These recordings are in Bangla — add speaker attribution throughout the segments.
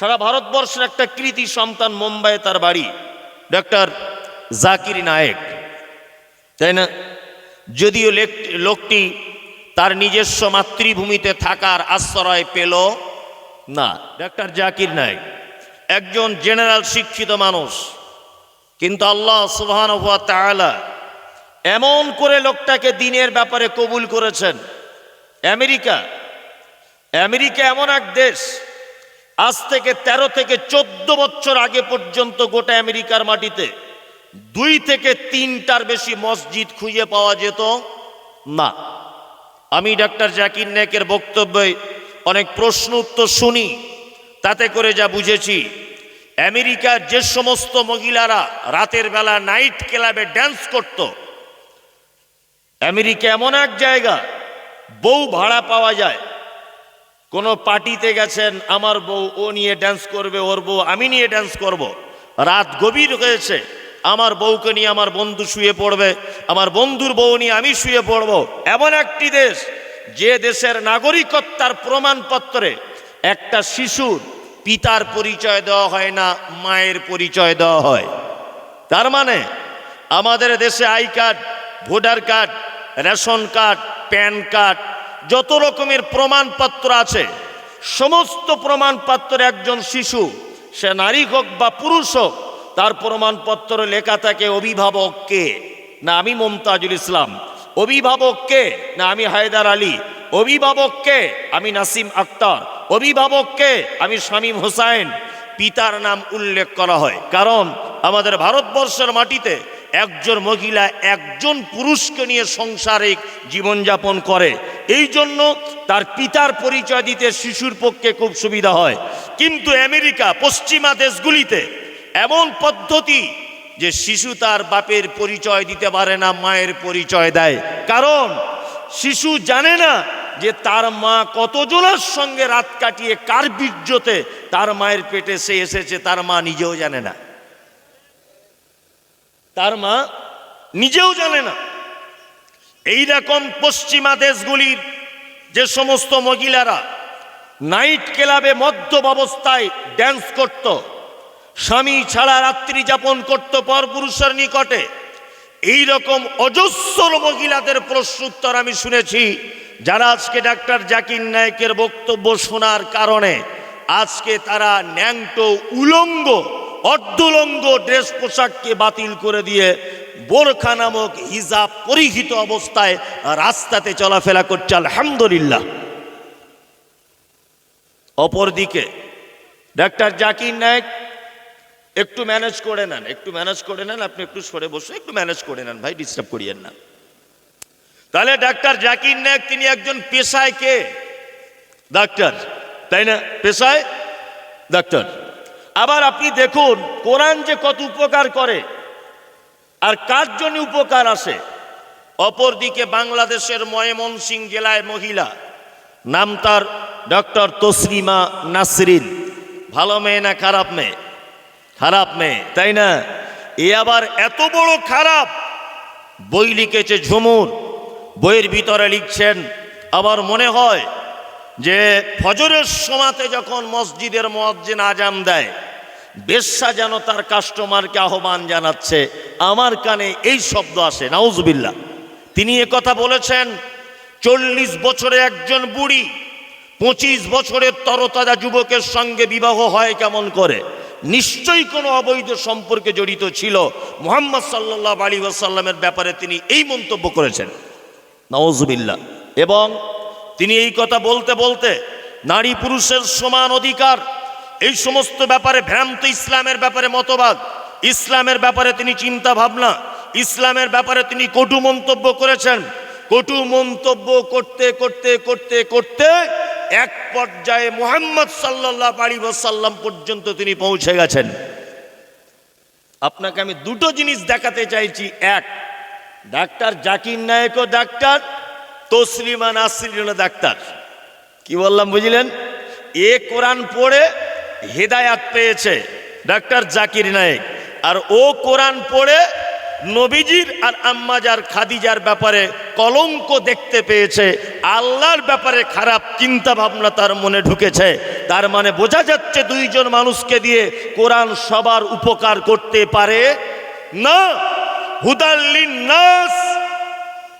Speaker 1: সারা ভারতবর্ষের একটা কৃতি সন্তান মুম্বাইয়ে তার বাড়ি ডক্টর জাকির নায়েক। তাই না? যদিও লেক- লোকটি তার নিজস্ব মাতৃভূমিতে থাকার আশ্রয় পেল না ডক্টর জাকির নায়েক। একজন জেনারেল শিক্ষিত মানুষ। কিন্তু আল্লাহ তাআলা এমন করে লোকটাকে দিনের ব্যাপারে কবুল করেছেন। আমেরিকা। আমেরিকা এমন এক দেশ আজ থেকে ১৩ থেকে চোদ্দ বছর আগে পর্যন্ত গোটা আমেরিকার মাটিতে দুই থেকে তিনটার বেশি মসজিদ খুঁজে পাওয়া যেত না। আমি ডাক্তার জাকির নায়কের বক্তব্যে অনেক প্রশ্ন উত্তর শুনি, তাতে করে যা বুঝেছি, আমেরিকার যে সমস্ত মহিলারা রাতের বেলা নাইট ক্লাবে ড্যান্স করত, আমেরিকা এমন এক জায়গা, বউ ভাড়া পাওয়া যায় কোনো পার্টিতে গেছেন, আমার বউ, ও নিয়ে ড্যান্স করবে, ওর বউ, আমি নিয়ে ড্যান্স করব। রাত গভীর হয়েছে, আমার বউকে নিয়ে আমার বন্ধু শুয়ে পড়বে, আমার বন্ধুর বউ নিয়ে আমি শুয়ে পড়ব এমন একটি দেশ, যে দেশের নাগরিকত্বার প্রমাণপত্রে একটা শিশুর পিতার পরিচয় দেওয়া হয় না, মায়ের পরিচয় দেওয়া হয় তার মানে আমাদের দেশে I card, voter card, ration card, PAN card যত রকমের প্রমাণপত্র আছে, সমস্ত প্রমাণপত্র একজন শিশু, সে নারী হোক বা পুরুষ হোক, তার প্রমাণপত্র লেখা থাকে, অভিভাবক কে? না, আমি মমতাজুল ইসলাম। অভিভাবক কে? না, আমি হায়দার আলী। অভিভাবক কে? আমি নাসিম আক্তার। অভিভাবক কে? আমি শামীম হোসাইন। পিতার নাম উল্লেখ করা হয়। কারণ আমাদের ভারতবর্ষের মাটিতে একজন মহিলা একজন পুরুষকে নিয়ে সংসারিক জীবনযাপন করে। এই জন্য তার পিতার পরিচয় দিতে শিশুর পক্ষে খুব সুবিধা হয়। কিন্তু আমেরিকা, পশ্চিমা দেশগুলিতে এমন পদ্ধতি যে শিশু তার বাপের পরিচয় দিতে পারে না, মায়ের পরিচয় দেয়। কারণ শিশু জানে না যে তার মা কতজনের সঙ্গে রাত কাটিয়ে কার বীর্যতে তার মায়ের পেটে সে এসেছে, তার মা নিজেও জানে না। তার মা নিজেও জানে না। এই রকম পশ্চিমা দেশগুলির যে সমস্ত মহিলারা নাইট ক্লাবে মদ্যপ অবস্থায় ড্যান্স করত, স্বামী ছাড়া রাত্রি যাপন করত পরপুরুষের নিকটে এই রকম অজস্র মহিলাদের প্রশ্নোত্তর আমি শুনেছি, যারা আজকে ডাক্তার জাকির নায়কের বক্তব্য শোনার কারণে আজকে তারা ন্যাংটো উলঙ্গ, অর্ধলঙ্গ ড্রেস পোশাককে বাতিল করে দিয়ে বোরখা নামক হিজাব পরিহিত অবস্থায় রাস্তাতে চলাফেরা করছে, আলহামদুলিল্লাহ। অপরদিকে, ডাক্তার জাকির নায়ক একটু ম্যানেজ করে নেন, একটু ম্যানেজ করে নেন, আপনি একটু সরে বসে একটু ম্যানেজ করে নেন, ভাই ডিস্টার্ব করিয়েন না। তাহলে ডাক্তার জাকির নায়ক, তিনি একজন পেশায় কে? ডাক্তার, তাই না? পেশায়? ডাক্তার। আবার আপনি দেখুন, কোরআন যে কত উপকার করে আর কার জন্য উপকার আসে অপরদিকে বাংলাদেশের ময়মনসিং জেলায় মহিলা। নাম তার ডক্টর তসলিমা নাসরিন। ভালো মেয়ে না খারাপ মেয়ে? খারাপ মেয়ে, তাই না? এ আবার এত বড় খারাপ! বই লিখেছে ঝুমুর। বইয়ের ভিতরে লিখছেন, আবার মনে হয় যে ফজরের সমাতে যখন মসজিদের মসজিদ আজাম দেয় বেশ্যা যেন তার কাস্টমারকে আহ্বান জানাচ্ছে। আমার কানে এই শব্দ আসে নাউজবিল্লা তিনি কথা বলেছেন, চল্লিশ বছরে একজন বুড়ি পঁচিশ বছরের তরতাজা যুবকের সঙ্গে বিবাহ হয় কেমন করে? নিশ্চয়ই কোনো অবৈধ সম্পর্কে জড়িত ছিল। মোহাম্মদ সাল্লাহ আলী ওয়াসাল্লামের ব্যাপারে তিনি এই মন্তব্য করেছেন। নওয়াজবিল্লা এবং তিনি এই কথা বলতে বলতে নারী পুরুষের সমান অধিকার এই সমস্ত ব্যাপারে ভ্রান্ত ইসলামের ব্যাপারে মতবাদ, ইসলামের ব্যাপারে তিনি চিন্তা ভাবনা, ইসলামের ব্যাপারে তিনি কটু মন্তব্য করেছেন। কটু মন্তব্য করতে করতে করতে করতে এক পর্যায়ে মোহাম্মদ সাল্লাহ আলী সাল্লাম পর্যন্ত তিনি পৌঁছে গেছেন। আপনাকে আমি দুটো জিনিস দেখাতে চাইছি। এক, ডাক্তার জাকির নায়কও ডাক্তার, তসলিমা নাসরিনও ডাক্তার। কি বললাম বুঝলেন? এ কোরআন পড়ে হেদায়াত পেয়েছে ডাক্তার জাকির নায়েক। আর ও কোরআন পড়ে নবীজির আর আম্মাজার খাদিজার ব্যাপারে কলঙ্ক দেখতে পেয়েছে। আল্লাহর ব্যাপারে খারাপ চিন্তা ভাবনা তার মনে ঢুকেছে। তার মানে বোঝা যাচ্ছে দুইজন মানুষকে দিয়ে কোরআন সবার উপকার করতে পারে না। হুদাল্লিন নাস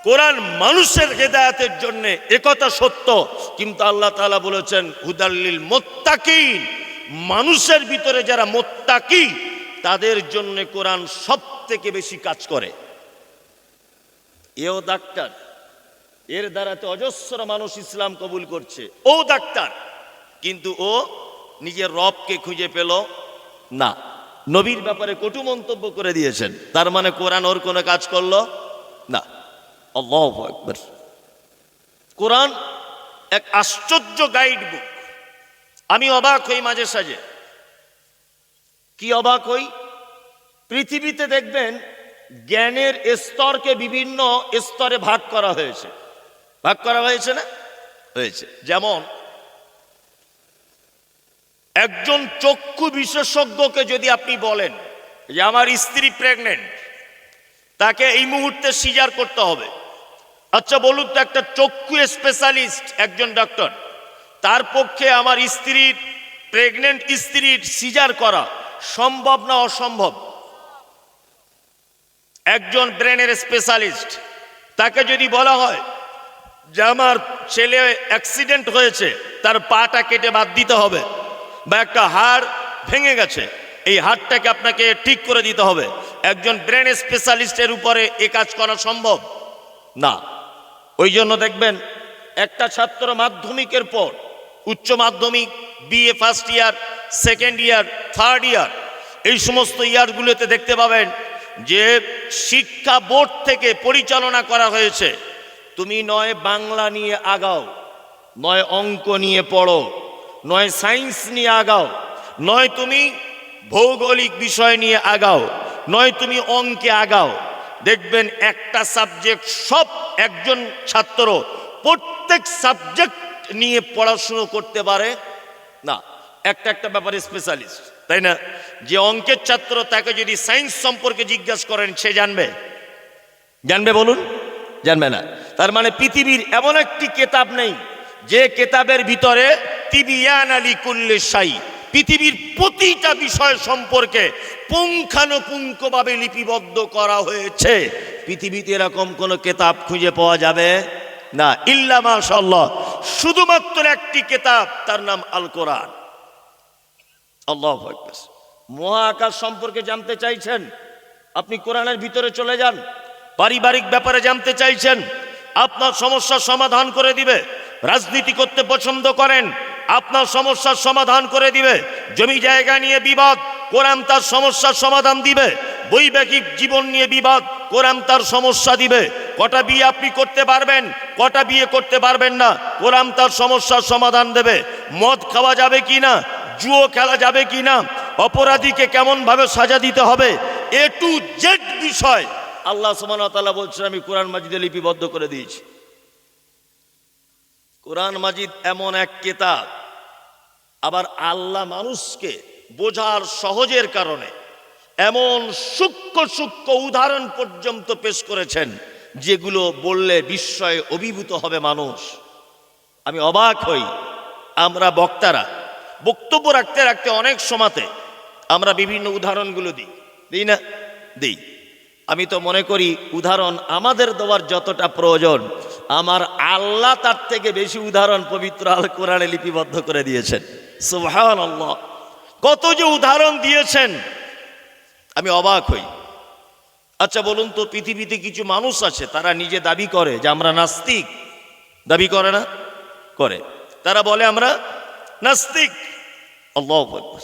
Speaker 1: কোরআন মানুষের হেদায়াতের জন্য একথা সত্য। কিন্তু আল্লাহ তালা বলেছেন হুদাল্লিল মোত্তাকিন মানুষের ভিতরে যারা মোত্তাকি, তাদের জন্য কোরআন সব থেকে বেশি কাজ করে। এও ডাক্তার, এর দ্বারাতে অজস্র মানুষ ইসলাম কবুল করছে। ও ডাক্তার, কিন্তু ও নিজের রবকে খুঁজে পেল না। নবীর ব্যাপারে কটু মন্তব্য করে দিয়েছেন। তার মানে কোরআন ওর কোনো কাজ করল না। একবার কোরআন এক আশ্চর্য গাইড বুক আমি অবাক হই মাঝে সাজে কি অবাক হই? পৃথিবীতে দেখবেন জ্ঞানের স্তরকে বিভিন্ন স্তরে ভাগ করা হয়েছে। ভাগ করা হয়েছে না? হয়েছে। যেমন, একজন চক্ষু বিশেষজ্ঞকে যদি আপনি বলেন যে আমার স্ত্রী প্রেগনেন্ট তাকে এই মুহূর্তে সিজার করতে হবে। আচ্ছা বলুন তো একটা চক্ষু স্পেশালিস্ট একজন ডক্টর তার পক্ষে আমার স্ত্রীর প্রেগনেন্ট স্ত্রীর সিজার করা সম্ভব না অসম্ভব? একজন ব্রেনের স্পেশালিস্ট তাকে যদি বলা হয় যে আমার ছেলে অ্যাক্সিডেন্ট হয়েছে, তার পাটা কেটে বাদ দিতে হবে বা একটা হাড় ভেঙে গেছে, এই হাড়টাকে আপনাকে ঠিক করে দিতে হবে। একজন ব্রেন স্পেশালিস্টের উপরে এ কাজ করা সম্ভব? না। ওই জন্য দেখবেন একটা ছাত্র মাধ্যমিকের পর উচ্চ মাধ্যমিক BA first year second year third year এই সমস্ত ইয়ারগুলোতে দেখতে পাবেন যে শিক্ষা বোর্ড থেকে পরিচালনা করা হয়েছে। তুমি নয় বাংলা নিয়ে আগাও, নয় অঙ্ক নিয়ে পড়ো, নয় সায়েন্স নিয়ে আগাও, নয় তুমি ভৌগোলিক বিষয় নিয়ে আগাও, নয় তুমি অঙ্কে আগাও। দেখবেন একটা সাবজেক্ট সব একজন ছাত্র, প্রত্যেক সাবজেক্ট নিয়ে পড়াশুনো করতে পারে? না, একটা একটা ব্যাপারে স্পেশালিস্ট তাই না? যে অঙ্কের ছাত্র তাকে যদি সায়েন্স সম্পর্কে জিজ্ঞাসা করেন, সে জানবে। জানবে বলুন? জানবে না। তার মানে পৃথিবীর এমন একটি কেতাব নেই, যে কেতাবের ভিতরে আলী কুল্লে পৃথিবীর প্রতিটা বিষয় সম্পর্কে পুঙ্খানুপুঙ্খভাবে লিপিবদ্ধ করা হয়েছে। পৃথিবীতে এরকম কোনো কেতাব খুঁজে পাওয়া যাবে? না, ইল্লা মাশাল্লাহ শুধুমাত্র একটি কেতাব, তার নাম আল কোরআন আল্লাহ মহাকাশ সম্পর্কে জানতে চাইছেন? আপনি কোরআনের ভিতরে চলে যান। পারিবারিক ব্যাপারে জানতে চাইছেন? আপনার সমস্যার সমাধান করে দিবে। রাজনীতি করতে পছন্দ করেন? আপনার সমস্যার সমাধান করে দিবে। জমি জায়গা নিয়ে বিবাদ, কোরআন তার সমস্যার সমাধান দিবে। বৈবাহিক জীবন নিয়ে বিবাদ, কোরআন তার সমস্যা দিবে। কটা বিয়ে আপনি করতে পারবেন, কটা বিয়ে করতে পারবেন না কোরআন তার সমস্যার সমাধান দেবে। মদ খাওয়া যাবে কি না, জুয়ো খেলা যাবে কি না, অপরাধীকে কেমনভাবে সাজা দিতে হবে, এ টু জেড বিষয়। আল্লাহ ওয়া বলছেন, আমি কোরআন মাজিদে লিপিবদ্ধ করে দিয়েছি। কোরআন মাজিদ এমন এক কেতাব, আবার আল্লাহ মানুষকে বোঝার সহজের কারণে এমন সূক্ষ্ম সূক্ষ্ম উদাহরণ পর্যন্ত পেশ করেছেন। যেগুলো বললে বিস্ময়ে অভিভূত হবে মানুষ। আমি অবাক হই। আমরা বক্তারা, বক্তব্য রাখতে রাখতে অনেক সময়তে আমরা বিভিন্ন উদাহরণগুলো দিই। দিই না? দিই। আমি তো মনে করি উদাহরণ আমাদের দেওয়ার যতটা প্রয়োজন, আমার আল্লাহ তার থেকে বেশি উদাহরণ পবিত্র আল কোরআনে লিপিবদ্ধ করে দিয়েছেন। আল্লাহ কত যে উদাহরণ দিয়েছেন, আমি অবাক হই। আচ্ছা বলুন তো, পৃথিবীতে কিছু মানুষ আছে, তারা নিজে দাবি করে যে আমরা নাস্তিক। দাবি করে না? করে। তারা বলে আমরা নাস্তিক। আল্লাহ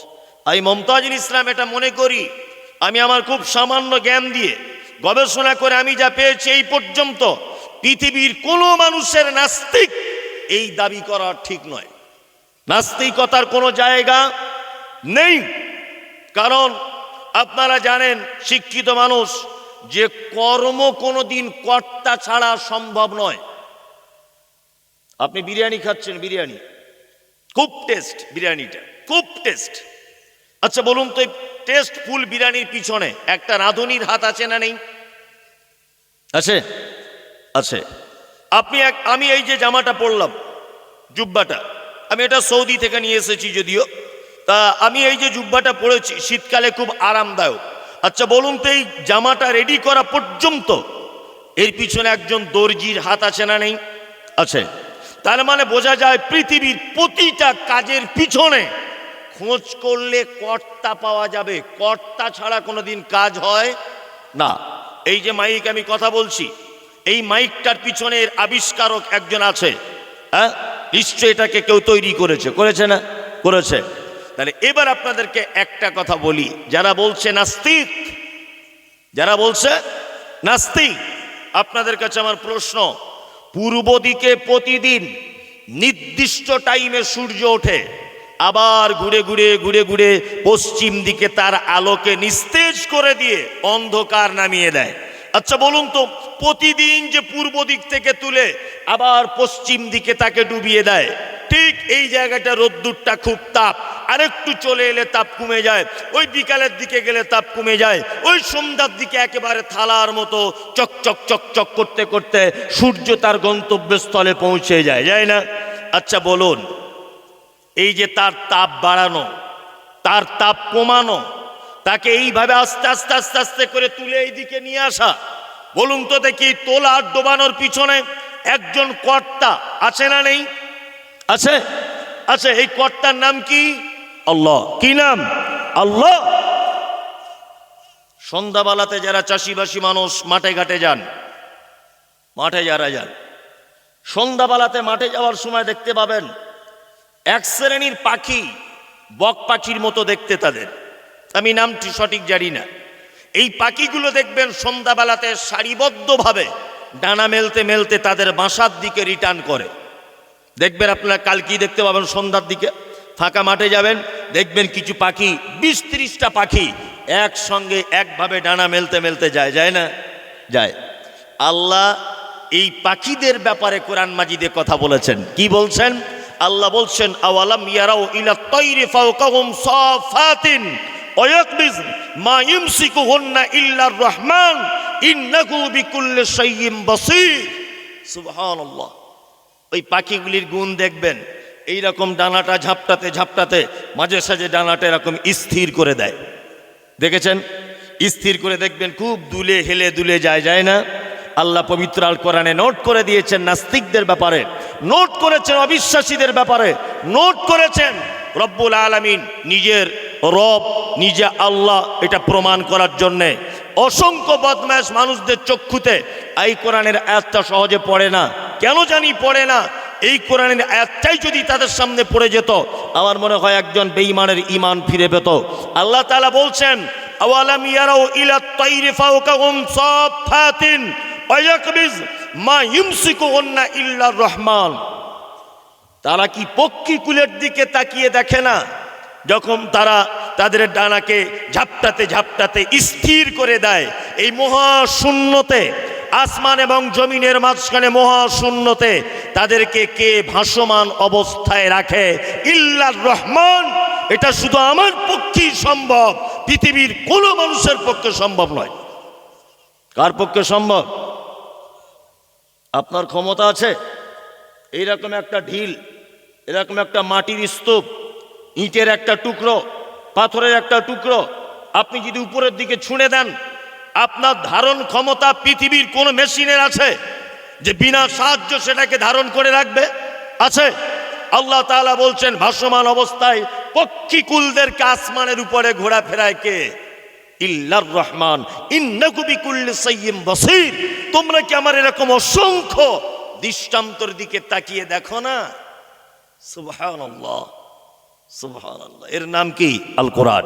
Speaker 1: আমি মমতাজুল ইসলাম এটা মনে করি, আমি আমার খুব সামান্য জ্ঞান দিয়ে গবেষণা করে আমি যা পেয়েছি এই পর্যন্ত, পৃথিবীর কোনো মানুষের নাস্তিক এই দাবি করা ঠিক নয়। নাস্তিকতার কোনো জায়গা নেই। কারণ আপনারা জানেন, শিক্ষিত মানুষ যে কর্ম কোনো দিন কর্তা ছাড়া সম্ভব নয়। আপনি বিরিয়ানি খাচ্ছেন, বিরিয়ানি। খুব টেস্ট বিরিয়ানিটা, খুব টেস্ট। আচ্ছা বলুন তো টেস্ট ফুল বিরিয়ানির পিছনে একটা রাঁধুনির হাত আছে না নেই? আছে আছে। আপনি এক, আমি এই যে জামাটা পরলাম, জুব্বাটা, আমি এটা সৌদি থেকে নিয়ে এসেছি যদিও, তা আমি এই যে জুব্বাটা পরেছি, শীতকালে খুব আরামদায়ক। আচ্ছা বলুন তো, এই জামাটা রেডি করা পর্যন্ত এর পিছনে একজন দর্জির হাত আছে না নেই? আছে। তার মানে বোঝা যায় পৃথিবীর প্রতিটা কাজের পিছনে খোঁজ করলে কর্তা পাওয়া যাবে। কর্তা ছাড়া কোনোদিন কাজ হয় না। এই যে মাইক আমি কথা বলছি, এই মাইকটার পিছনের আবিষ্কারক একজন আছে। হ্যাঁ? নিশ্চয় এটাকে কেউ তৈরি করেছে। করেছে না? করেছে। তাহলে এবার আপনাদেরকে একটা কথা বলি। যারা বলছে নাস্তিক, যারা বলছে নাস্তিক, আপনাদের কাছে আমার প্রশ্ন, পূর্ব দিকে প্রতিদিন নির্দিষ্ট টাইমে সূর্য ওঠে, আবার ঘুরে ঘুরে ঘুরে ঘুরে পশ্চিম দিকে তার আলোকে নিস্তেজ করে দিয়ে অন্ধকার নামিয়ে দেয়। আচ্ছা বলুন তো, প্রতিদিন যে পূর্ব দিক থেকে তুলে আবার পশ্চিম দিকে তাকে ডুবিয়ে দেয় ঠিক এই জায়গাটা রোদ্দুরটা খুব তাপ। আরেকটু চলে এলে তাপ কমে যায়। ওই বিকালের দিকে গেলে তাপ কমে যায়। ওই সন্ধ্যার দিকে একেবারে থালার মতো চকচক চকচক করতে করতে সূর্য তার গন্তব্যস্থলে পৌঁছে যায় যায় না? আচ্ছা বলুন, এই যে তার তাপ বাড়ানো, তার তাপ কমানো, তাকে এইভাবে আস্তে আস্তে আস্তে আস্তে করে তুলে এইদিকে নিয়ে আসা, বলুন তো দেখি, তোলা আর ডোবানোর পিছনে একজন কর্তা আছে না নেই? আছে? আছে, এই কর্তার নাম কি? আল্লাহ। কি নাম? আল্লাহ। সন্ধ্যাবেলাতে যারা চাষিবাসী মানুষ মাঠে ঘাটে যান, মাঠে যারা যান, সন্ধ্যাবেলাতে মাঠে যাওয়ার সময় দেখতে পাবেন, এক শ্রেণির পাখি বক পাখির মতো দেখতে তাদের। আমি নামটি সঠিক জানি না। এই পাখিগুলো দেখবেন সন্ধ্যাবেলাতে সারিবদ্ধভাবে ডানা মেলতে মেলতে তাদের বাসার দিকে রিটার্ন করে। দেখবেন আপনারা কাল কি দেখতে পাবেন সন্ধ্যার দিকে? ফাঁকা মাঠে যাবেন, দেখবেন কিছু পাখি, বিশ ত্রিশটা পাখি একসঙ্গে একভাবে ডানা মেলতে মেলতে যায় যায় না? যায়। আল্লাহ এই পাখিদের ব্যাপারে কোরআন মাজিদে কথা বলেছেন। কি বলছেন? আল্লাহ বলছেন, আওয়ালাম ইলা রহমান ওই পাখিগুলির গুণ দেখবেন। এই রকম ডানাটা ঝাপটাতে ঝাপটাতে, মাঝে সাঝে ডানাটা এরকম স্থির করে দেয়। দেখেছেন? স্থির করে দেখবেন, খুব দুলে হেলে দুলে যায় যায় না। আল্লাহ পবিত্র আল কোরআনে নোট করে দিয়েছেন নাস্তিকদের ব্যাপারে, নোট করেছেন অবিশ্বাসীদের ব্যাপারে, নোট করেছেন, রব্বুল আলমিন নিজের রব, নিজে আল্লাহ এটা প্রমাণ করার জন্যে অসংখ্য বদমাস মানুষদের চক্ষুতে, এই কোরআনের আয়াতটা সহজে পড়ে না। কেন জানি পড়ে না? এই কোরআনের আয়াতটাই যদি তাদের সামনে পড়ে যেত, আমার মনে হয় একজন বেঈমানের ইমান ফিরে পেত। আল্লাহ তাআলা বলছেন, আওয়ালাম ইয়ারাও ইলা তাইরি ফাওকাহুম সাফাতিন ওয়ায়াকবিজ মা ইমসিকুহুন্না ইল্লার রহমান। তারা কি পক্ষী কুলের দিকে তাকিয়ে দেখে না? যখন তারা তাদের ডানাকে ঝাপটাতে ঝাপটাতে স্থির করে দেয়। এই মহাশূন্যতে, আসমান এবং জমিনের মাঝখানে মহাশূন্যতে তাদেরকে কে ভাসমান অবস্থায় রাখে? ইল্লার রহমান! এটা শুধু আমার পক্ষেই সম্ভব। পৃথিবীর কোনো মানুষের পক্ষে সম্ভব নয়। কার পক্ষে সম্ভব? আপনার ক্ষমতা আছে? এইরকম একটা ঢিল, এরকম একটা মাটির স্তূপ, ইটের একটা টুকরো পাথরের একটা টুকরো, আপনি যদি উপরের দিকে ছুঁড়ে দেন, আপনার ধারণ ক্ষমতা পৃথিবীর কোন মেশিনের আছে যে বিনা সাহায্য সেটাকে ধারণ করে রাখবে? আছে? আল্লাহ তাআলা বলছেন, ভাসমান অবস্থায় পক্ষীকুলদেরকে আসমানের উপরে ঘোরাফেরায় কে? ইল্লার রহমান। বসির। তোমরা কি আমার এরকম অসংখ্য দৃষ্টান্তর দিকে তাকিয়ে দেখো না? সুবহানাল্লাহ। সুবহানাল্লাহ। এর নাম কি? আল কোরআন